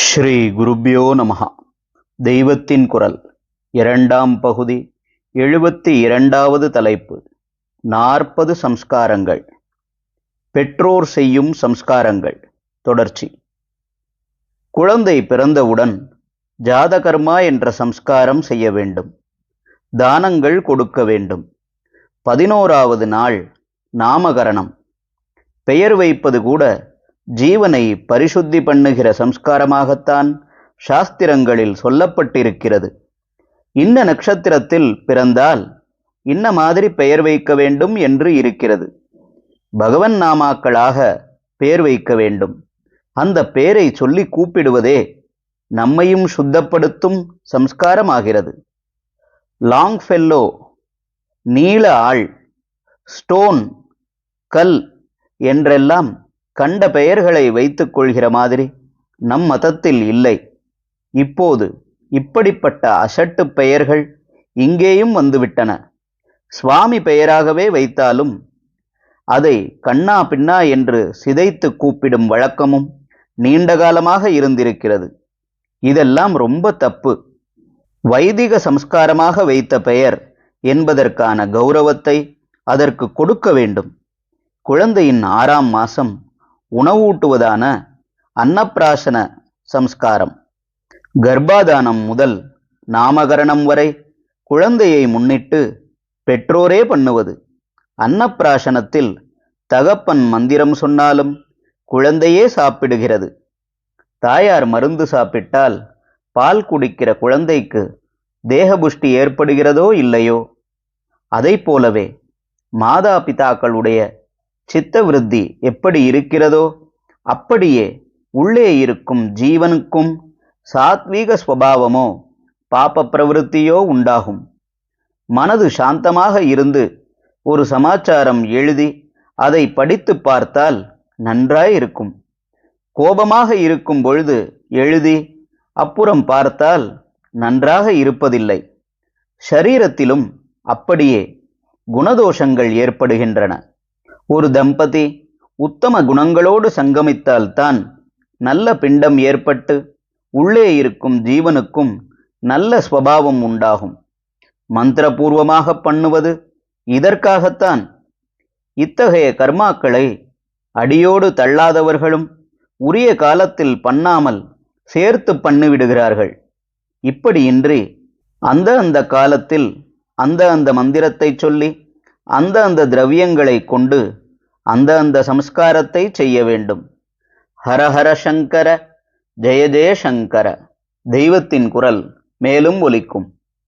ஸ்ரீ குருபியோ நமகா தெய்வத்தின் குரல் இரண்டாம் பகுதி எழுபத்தி இரண்டாவது தலைப்பு நாற்பது சம்ஸ்காரங்கள். பெற்றோர் செய்யும் சம்ஸ்காரங்கள் தொடர்ச்சி. குழந்தை பிறந்தவுடன் ஜாதகர்மா என்ற சம்ஸ்காரம் செய்ய வேண்டும். தானங்கள் கொடுக்க வேண்டும். பதினோராவது நாள் நாமகரணம். பெயர் வைப்பது கூட ஜீவனை பரிசுத்தி பண்ணுகிற சம்ஸ்காரமாகத்தான் சாஸ்திரங்களில் சொல்லப்பட்டிருக்கிறது. இன்ன நட்சத்திரத்தில் பிறந்தால் இன்ன மாதிரி பெயர் வைக்க வேண்டும் என்று இருக்கிறது. பகவன் நாமாக்களாக பெயர் வைக்க வேண்டும். அந்த பெயரை சொல்லி கூப்பிடுவதே நம்மையும் சுத்தப்படுத்தும் சம்ஸ்காரமாகிறது. லாங் ஃபெல்லோ நீள ஆள் ஸ்டோன் கல் என்றெல்லாம் கண்ட பெயர்களை வைத்துக் கொள்கிற மாதிரி நம் மதத்தில் இல்லை. இப்போது இப்படிப்பட்ட அசட்டு பெயர்கள் இங்கேயும் வந்துவிட்டன. சுவாமி பெயராகவே வைத்தாலும் அதை கண்ணா பின்னா என்று சிதைத்து கூப்பிடும் வழக்கமும் நீண்ட காலமாக இருந்திருக்கிறது. இதெல்லாம் ரொம்ப தப்பு. வைதிக சம்ஸ்காரமாக வைத்த பெயர் என்பதற்கான கௌரவத்தை அதற்கு கொடுக்க வேண்டும். குழந்தையின் ஆறாம் மாசம் உணவூட்டுவதான அன்னப்பிராசன சம்ஸ்காரம். கர்ப்பாதானம் முதல் நாமகரணம் வரை குழந்தையை முன்னிட்டு பெற்றோரே பண்ணுவது. அன்னப்பிராசனத்தில் தகப்பன் மந்திரம் சொன்னாலும் குழந்தையே சாப்பிடுகிறது. தாயார் மருந்து சாப்பிட்டால் பால் குடிக்கிற குழந்தைக்கு தேகபுஷ்டி ஏற்படுகிறதோ இல்லையோ? அதை போலவே மாதா பிதாக்களுடைய சித்த விருத்தி எப்படி இருக்கிறதோ அப்படியே உள்ளே இருக்கும் ஜீவனுக்கும் சாத்வீக ஸ்வபாவமோ பாப பிரவருத்தியோ உண்டாகும். மனது சாந்தமாக இருந்து ஒரு சமாச்சாரம் எழுதி அதை படித்து பார்த்தால் நன்றாய் இருக்கும். கோபமாக இருக்கும் பொழுது எழுதி அப்புறம் பார்த்தால் நன்றாக இருப்பதில்லை. சரீரத்திலும் அப்படியே குணதோஷங்கள் ஏற்படுகின்றன. ஒரு தம்பதி உத்தம குணங்களோடு சங்கமித்தால்தான் நல்ல பிண்டம் ஏற்பட்டு உள்ளே இருக்கும் ஜீவனுக்கும் நல்ல ஸ்வபாவம் உண்டாகும். மந்திரபூர்வமாக பண்ணுவது இதற்காகத்தான். இத்தகைய கர்மாக்களை அடியோடு தள்ளாதவர்களும் உரிய காலத்தில் பண்ணாமல் சேர்த்து பண்ணிவிடுகிறார்கள். இப்படியின்றி அந்த அந்த காலத்தில் அந்த அந்த மந்திரத்தை சொல்லி அந்த அந்த திரவியங்களை கொண்டு அந்த அந்த சம்ஸ்காரத்தை செய்ய வேண்டும். ஹரஹர சங்கர ஜெய ஜெய சங்கர தெய்வத்தின் குரல் மேலும் ஒலிக்கும்.